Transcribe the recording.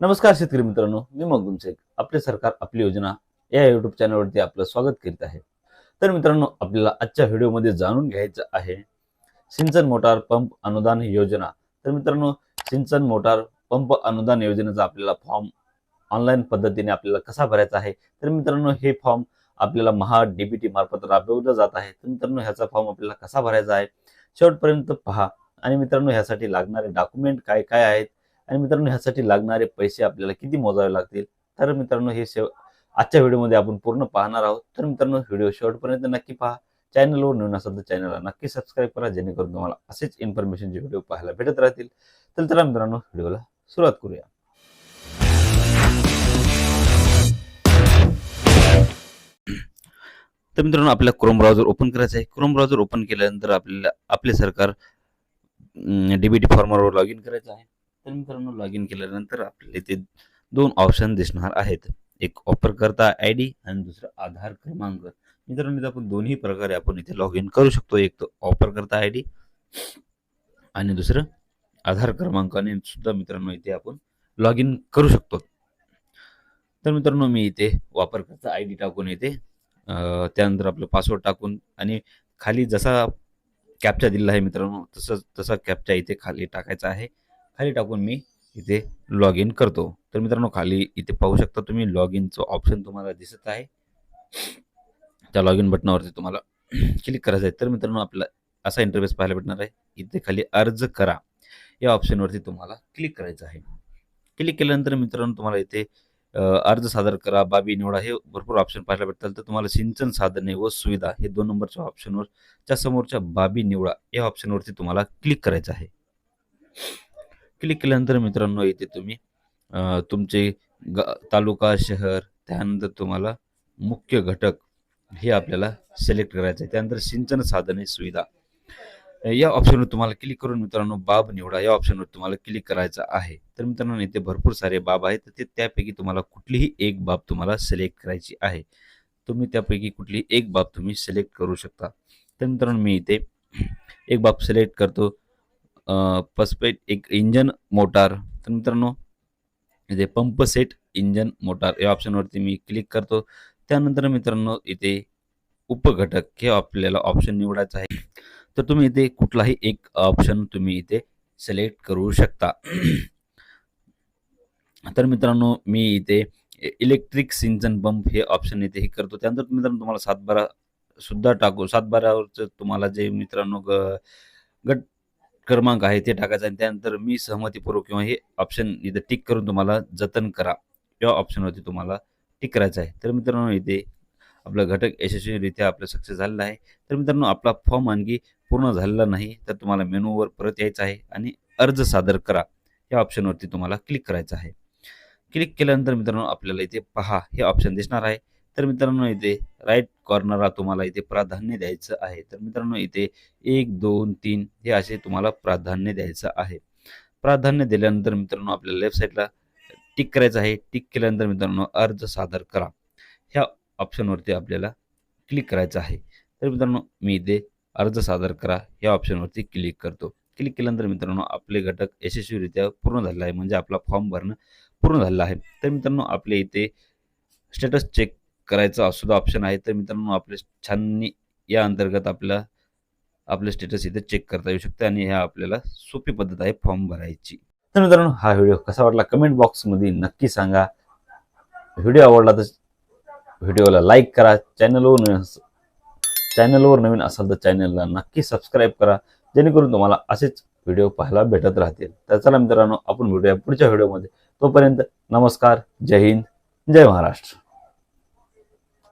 नमस्कार शेतकरी मित्रांनो मी मग शेख. आपले सरकार आपली योजना या युट्यूब चॅनलवरती आपलं स्वागत करीत आहे. तर मित्रांनो आपल्याला आजच्या व्हिडिओमध्ये जाणून घ्यायचं आहे सिंचन मोटार पंप अनुदान योजना. तर मित्रांनो सिंचन मोटार पंप अनुदान योजनेचा आपल्याला फॉर्म ऑनलाईन पद्धतीने आपल्याला कसा भरायचा आहे? तर मित्रांनो हे फॉर्म आपल्याला महा डीबीटी मार्फत राबवलं जात आहे. तर मित्रांनो ह्याचा फॉर्म आपल्याला कसा भरायचा आहे? शेवटपर्यंत पहा. आणि मित्रांनो ह्यासाठी लागणारे डॉक्युमेंट काय काय आहेत? आणि मित्रांनो ह्यासाठी लागणारे पैसे आपल्याला किती मोजावे लागतील? तर मित्रांनो हे सेव आजच्या व्हिडिओमध्ये आपण पूर्ण पाहणार आहोत. तर मित्रांनो व्हिडिओ शेवटपर्यंत नक्की पहा. चॅनलवर नवीन असाल तर चॅनलला नक्की सबस्क्राईब करा जेणेकरून तुम्हाला असेच इन्फॉर्मेशनचे व्हिडिओ पाहायला भेटत राहतील. तर चला मित्रांनो व्हिडिओला सुरुवात करूया. तर मित्रांनो आपल्याला क्रोम ब्राउझर ओपन करायचं आहे. क्रोम ब्राउझर ओपन केल्यानंतर आपल्याला आपले सरकार डीबीटी फॉर्मवर लॉग इन करायचं आहे. तर मित्रांनो लॉग इन केल्यानंतर आपल्याला इथे दोन ऑप्शन दिसणार आहेत. एक वापरकर्ता आय डी आणि दुसरं आधार क्रमांक. मित्रांनो इथे आपण दोन्ही प्रकारे आपण इथे लॉग इन करू शकतो. एक तर वापरकर्ता आय डी आणि दुसरं आधार क्रमांकाने सुद्धा मित्रांनो इथे आपण लॉग इन करू शकतो. तर मित्रांनो मी इथे वापरकर्ता आय डी टाकून येते त्यानंतर आपलं पासवर्ड टाकून आणि खाली जसा कॅपचा दिलेला आहे मित्रांनो तसं तसा कॅपचा इथे खाली टाकायचा आहे. खाली टाकून मी इथे लॉग इन करतो. तर मित्रांनो खाली इथे पाहू शकता तुम्ही लॉग इनचं ऑप्शन तुम्हाला दिसत आहे. त्या लॉग इन बटनावरती तुम्हाला क्लिक करायचं आहे. तर मित्रांनो आपला असा इंटरफेस पाहायला भेटणार आहे. इथे खाली अर्ज करा. या ऑप्शनवरती तुम्हाला क्लिक करायचं आहे. क्लिक केल्यानंतर मित्रांनो तुम्हाला इथे अर्ज सादर करा. बाबी निवडा हे भरपूर ऑप्शन पाहायला भेटतात. तर तुम्हाला सिंचन साधने व सुविधा हे दोन नंबरच्या ऑप्शनवर त्या समोरच्या बाबी निवडा या ऑप्शनवरती तुम्हाला क्लिक करायचं आहे. क्लिक केल्यानंतर मित्रांनो इथे तुम्ही. तुमचे ग तालुका शहर त्यानंतर तुम्हाला मुख्य घटक हे आपल्याला सिलेक्ट करायचं आहे. त्यानंतर सिंचन साधने सुविधा. या ऑप्शनवर तुम्हाला क्लिक करून मित्रांनो बाब निवडा. या ऑप्शनवर तुम्हाला क्लिक करायचं आहे. तर मित्रांनो इथे भरपूर सारे बाब आहेत. तर ते त्यापैकी तुम्हाला कुठलीही एक बाब तुम्हाला सिलेक्ट करायची आहे. तुम्ही त्यापैकी कुठलीही एक बाब तुम्ही सिलेक्ट करू शकता. तर मित्रांनो मी इथे एक बाब सिलेक्ट करतो. पसपेट एक इंजन मोटार. तर मित्रांनो इथे पंप सेट इंजन मोटार या ऑप्शनवरती मी क्लिक करतो. त्यानंतर मित्रांनो इथे उपघटक हे आपल्याला ऑप्शन निवडायचं आहे. तर तुम्ही इथे कुठलाही एक ऑप्शन तुम्ही इथे सिलेक्ट करू शकता. तर मित्रांनो मी इथे इलेक्ट्रिक सिंचन पंप हे ऑप्शन इथे हे करतो. त्यानंतर मित्रांनो तुम्हाला सातबारा सुद्धा टाकू. सातबारावरचं तुम्हाला जे मित्रांनो ग गट क्रमांक आहे ते टाकायचा आणि त्यानंतर मी सहमतीपूर्वक किंवा हे ऑप्शन इथे टिक करून तुम्हाला जतन करा. या ऑप्शनवरती तुम्हाला टिक करायचं आहे. तर मित्रांनो इथे आपला घटक यशस्वीरित्या आपलं सक्सेस झालेलं आहे. तर मित्रांनो आपला फॉर्म आणखी पूर्ण झालेला नाही तर तुम्हाला मेनूवर परत यायचं आहे आणि अर्ज सादर करा. या ऑप्शनवरती तुम्हाला क्लिक करायचं आहे. क्लिक केल्यानंतर मित्रांनो आपल्याला इथे पहा हे ऑप्शन दिसणार आहे. तर मित्रांनो इथे राईट कॉर्नरला तुम्हाला इथे प्राधान्य द्यायचं आहे. तर मित्रांनो इथे एक दोन तीन हे असे तुम्हाला प्राधान्य द्यायचं आहे. प्राधान्य दिल्यानंतर मित्रांनो आपल्या लेफ्ट साईडला टिक करायचं आहे. टिक केल्यानंतर मित्रांनो अर्ज सादर करा. ह्या ऑप्शनवरती आपल्याला क्लिक करायचं आहे. तर मित्रांनो मी इथे अर्ज सादर करा. या ऑप्शनवरती क्लिक करतो. क्लिक केल्यानंतर मित्रांनो आपले घटक यशस्वीरित्या पूर्ण झालेला आहे. म्हणजे आपला फॉर्म भरणं पूर्ण झालेला आहे. तर मित्रांनो आपले इथे स्टेटस चेक करायचा सुद्धा ऑप्शन आहे तर मित्रांनो आपले छाननी या अंतर्गत आपल्याला आपले स्टेटस इथे चेक करता येऊ शकते आणि ह्या आपल्याला सोपी पद्धत आहे फॉर्म भरायची. तर मित्रांनो हा व्हिडिओ कसा वाटला कमेंट बॉक्समध्ये नक्की सांगा. व्हिडिओ आवडला तर व्हिडिओला लाईक करा. चॅनलवर नवीन चॅनलवर नवीन असाल तर चॅनलला नक्की सबस्क्राईब करा. जेणेकरून तुम्हाला असेच व्हिडिओ पाहायला भेटत राहतील. तर चला मित्रांनो आपण भेटूया पुढच्या व्हिडिओमध्ये तोपर्यंत नमस्कार. जय हिंद. जय महाराष्ट्र.